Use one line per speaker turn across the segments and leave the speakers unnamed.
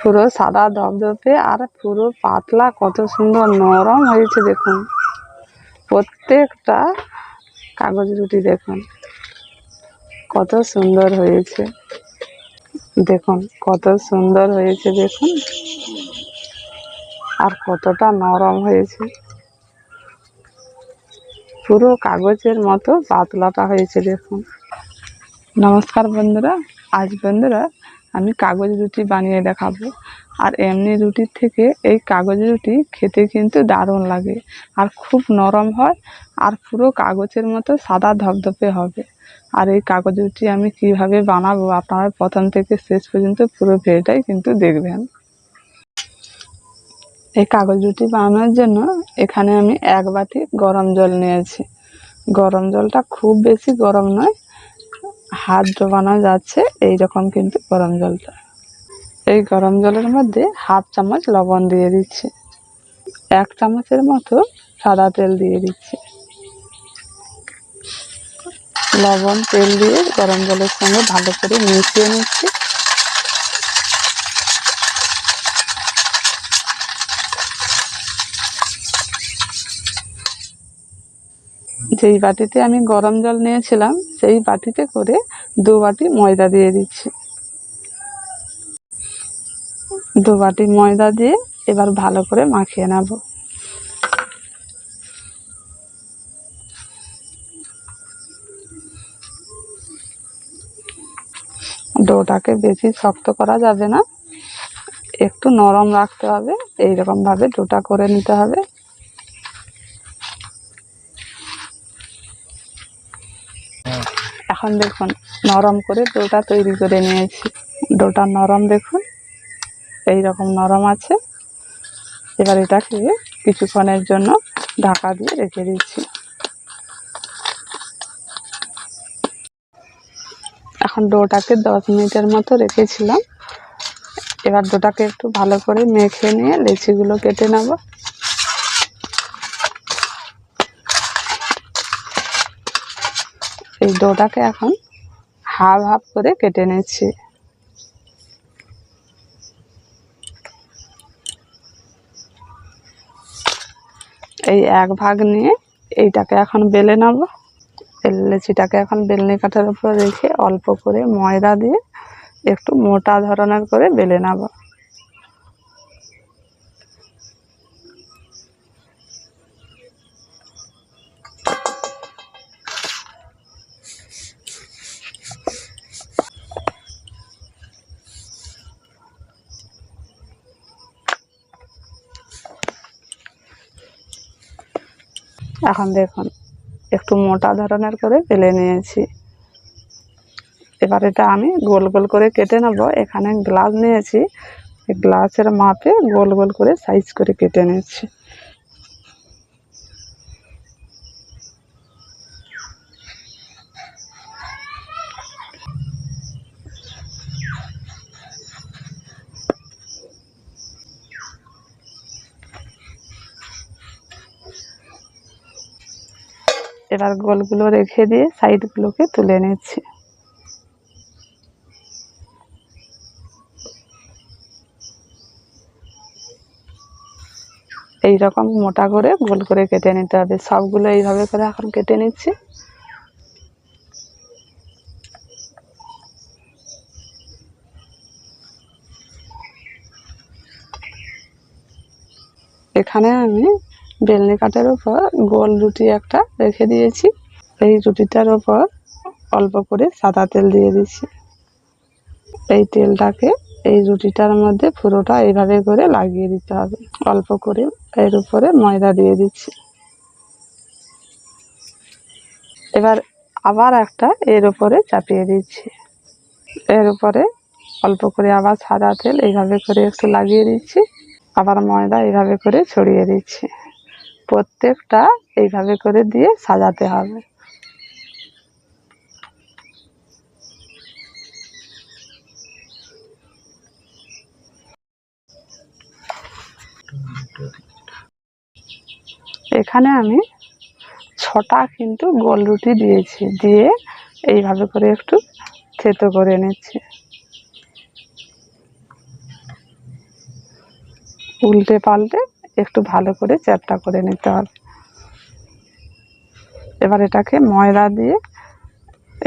পুরো সাদা ধপধপে আর পুরো পাতলা কত সুন্দর নরম হয়েছে দেখুন। প্রত্যেকটা কাগজ রুটি দেখুন, কত সুন্দর হয়েছে। দেখুন, কত সুন্দর হয়েছে দেখুন। আর কতটা নরম হয়েছে। পুরো কাগজের মতো পাতলাটা হয়েছে দেখুন। নমস্কার বন্ধুরা, আজ বন্ধুরা আমি কাগজ রুটি বানিয়ে দেখাবো। আর এমনি রুটির থেকে এই কাগজ রুটি খেতে কিন্তু দারুণ লাগে। আর খুব নরম হয়, আর পুরো কাগজের মতো সাদা ধপধপে হবে। আর এই কাগজ রুটি আমি কীভাবে বানাবো আপনারা প্রথম থেকে শেষ পর্যন্ত পুরো ভিডিওটাই কিন্তু দেখবেন। এই কাগজ রুটি বানানোর জন্য এখানে আমি এক বাটি গরম জল নিয়েছি। গরম জলটা খুব বেশি গরম নয় হাত ডোবানো যাচ্ছে, এই রকম কিন্তু গরম জলটা। এই গরম জলের মধ্যে হাফ চামচ লবণ দিয়ে দিচ্ছে। এক চামচের মতো সাদা তেল দিয়ে দিচ্ছে। লবণ, তেল দিয়ে গরম জলের সঙ্গে ভালো করে মিশিয়ে নিচ্ছি। যেই বাটিতে আমি গরম জল নিয়েছিলাম, সেই বাটিতে করে দু বাটি ময়দা দিয়ে দিচ্ছি। দু বাটি ময়দা দিয়ে এবার ভালো করে মাখিয়ে নেব। ডোটাকে বেশি শক্ত করা যাবে না, একটু নরম রাখতে হবে এইরকম ভাবে ডোটা করে নিতে হবে। এখন দেখুন, নরম করে ডোটা তৈরি করে নিয়েছি। ডোটা নরম দেখুন এই রকম নরম আছে। এবার এটাকে কিছুক্ষণের জন্য ঢাকা দিয়ে রেখে দিচ্ছি। এখন ডোটাকে দশ মিনিটের মতো রেখেছিলাম। এবার ডোটাকে একটু ভালো করে মেখে নিয়ে লেচিগুলো কেটে নেব। এই ডোটাকে এখন হাফ হাফ করে কেটে নিচ্ছি। এই এক ভাগ নিয়ে এইটাকে এখন বেলে নেব। এই লেচিটাকে এখন বেলনি কাঠার উপর রেখে অল্প করে ময়দা দিয়ে একটু মোটা ধরনের করে বেলে নেব। এখন দেখুন, একটু মোটা ধরনের করে ফেলে নিয়েছি। এবার এটা আমি গোল গোল করে কেটে নেব। এখানে গ্লাস নিয়েছি। গ্লাসের মাপে গোল গোল করে সাইজ করে কেটে নিয়েছি। এবার গোলগুলো রেখে দিয়ে সাইডগুলোকে তুলে নিচ্ছি। এই রকম মোটা করে গোল করে কেটে নিতে হবে। সবগুলো এইভাবে করে এখন কেটে নিচ্ছি। এখানে আমি বেলনি কাঠের উপর গোল রুটি একটা রেখে দিয়েছি। এই রুটিটার ওপর অল্প করে সাদা তেল দিয়ে দিচ্ছি এই তেলটাকে এই রুটিটার মধ্যে পুরোটা এইভাবে করে লাগিয়ে দিতে হবে। অল্প করে এর উপরে ময়দা দিয়ে দিচ্ছি। এবার আবার একটা এর উপরে চাপিয়ে দিচ্ছি। এর উপরে অল্প করে আবার সাদা তেল এইভাবে করে একটু লাগিয়ে দিচ্ছি। আবার ময়দা এইভাবে করে ছড়িয়ে দিচ্ছি। প্রত্যেকটা এইভাবে করে দিয়ে সাজাতে হবে। এখানে আমি ছটা কিন্তু গোল রুটি দিয়েছি, দিয়ে এইভাবে করে একটু থেতো করে নিচ্ছি। উল্টে পাল্টে একটু ভালো করে চ্যাপটা করে নিতে হবে। এবার এটাকে ময়দা দিয়ে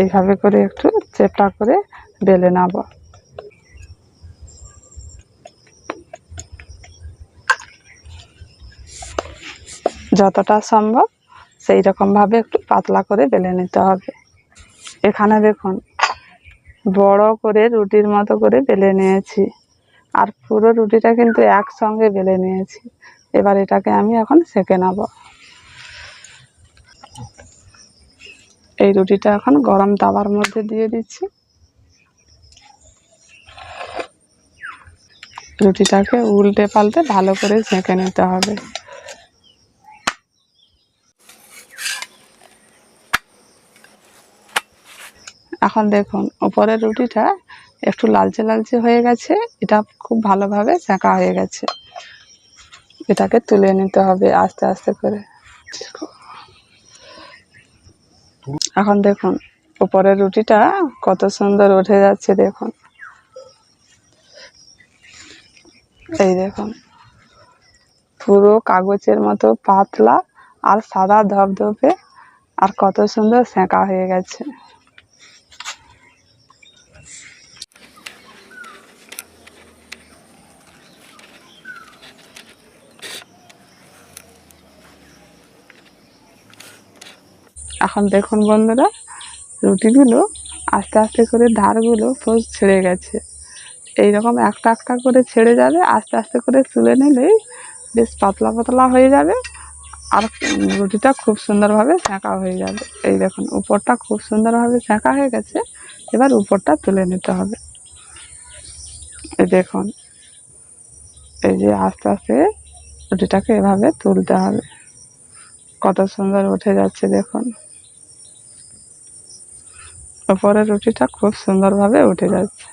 এইভাবে করে একটু চেপটা করে বেলে নেব। যতটা সম্ভব সেই রকমভাবে একটু পাতলা করে বেলে নিতে হবে। এখানে দেখুন, বড় করে রুটির মতো করে বেলে নিয়েছি। আর পুরো রুটিটা কিন্তু একসঙ্গে বেলে নিয়েছি। এবার এটাকে আমি এখন সেঁকে নেব। এই রুটিটা এখন গরম তাওয়ার মধ্যে দিয়ে দিচ্ছি। রুটিটাকে উল্টে পাল্টে ভালো করে সেঁকে নিতে হবে। এখন দেখুন, উপরের রুটিটা একটু লালচে লালচে হয়ে গেছে। এটা খুব ভালোভাবে সেঁকা হয়ে গেছে। এটাকে তুলে নিতে হবে আস্তে আস্তে করে। এখন দেখুন, উপরের রুটিটা কত সুন্দর উঠে যাচ্ছে দেখুন। এই দেখুন, পুরো কাগজের মতো পাতলা আর সাদা ধবধবে আর কত সুন্দর সেঁকা হয়ে গেছে। এখন দেখুন বন্ধুরা, রুটিগুলো আস্তে আস্তে করে ধারগুলো পুরো ছেড়ে গেছে। এইরকম একটা একটা করে ছেড়ে যাবে, আস্তে আস্তে করে তুলে নিলেই বেশ পাতলা পাতলা হয়ে যাবে আর রুটিটা খুব সুন্দরভাবে সেঁকা হয়ে যাবে। এই দেখুন, উপরটা খুব সুন্দরভাবে সেঁকা হয়ে গেছে, এবার উপরটা তুলে নিতে হবে। এই দেখুন, এই যে আস্তে আস্তে রুটিটাকে এভাবে তুলতে হবে। কত সুন্দর উঠে যাচ্ছে দেখুন। উপরের রুটিটা খুব সুন্দরভাবে উঠে যাচ্ছে।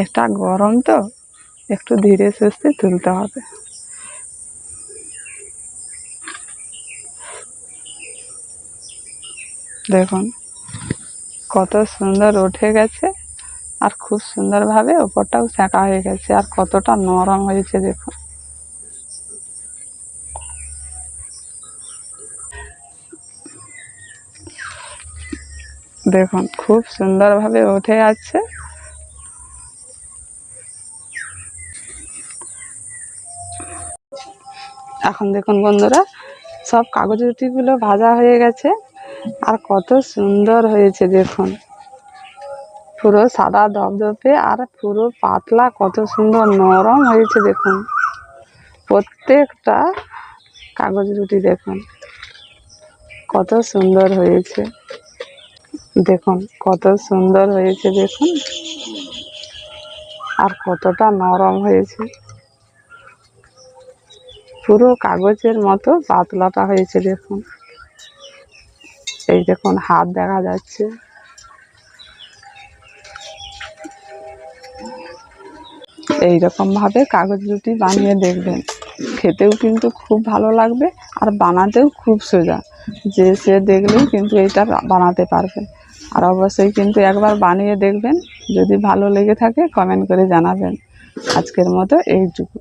এটা গরম তো, একটু ধীরে সুস্থে তুলতে হবে। দেখুন, কত সুন্দর উঠে গেছে আর খুব সুন্দরভাবে ওপরটাও সেঁকা হয়ে গেছে আর কতটা নরম হয়েছে দেখুন। দেখুন, খুব সুন্দরভাবে উঠে যাচ্ছে। এখন দেখুন বন্ধুরা, সব কাগজ রুটিগুলো ভাজা হয়ে গেছে। আর কত সুন্দর হয়েছে দেখুন। পুরো সাদা ধবধবে আর পুরো পাতলা, কত সুন্দর নরম হয়েছে দেখুন। প্রত্যেকটা কাগজ রুটি দেখুন, কত সুন্দর হয়েছে। দেখুন, কত সুন্দর হয়েছে, দেখুন। আর কতটা নরম হয়েছে। পুরো কাগজের মতো পাতলাটা হয়েছে, দেখুন। এই দেখুন, হাত দেখা যাচ্ছে। এই ভাবে কাগজ রুটি বানিয়ে দেখবেন। খেতেও কিন্তু খুব ভালো লাগবে, আর বানাতেও খুব সোজা। যে সে দেখলেই কিন্তু এটা বানাতে পারবে। আর অবশ্যই কিন্তু একবার বানিয়ে দেখবেন। যদি ভালো লেগে থাকে কমেন্ট করে জানাবেন। আজকের মতো এইটুকু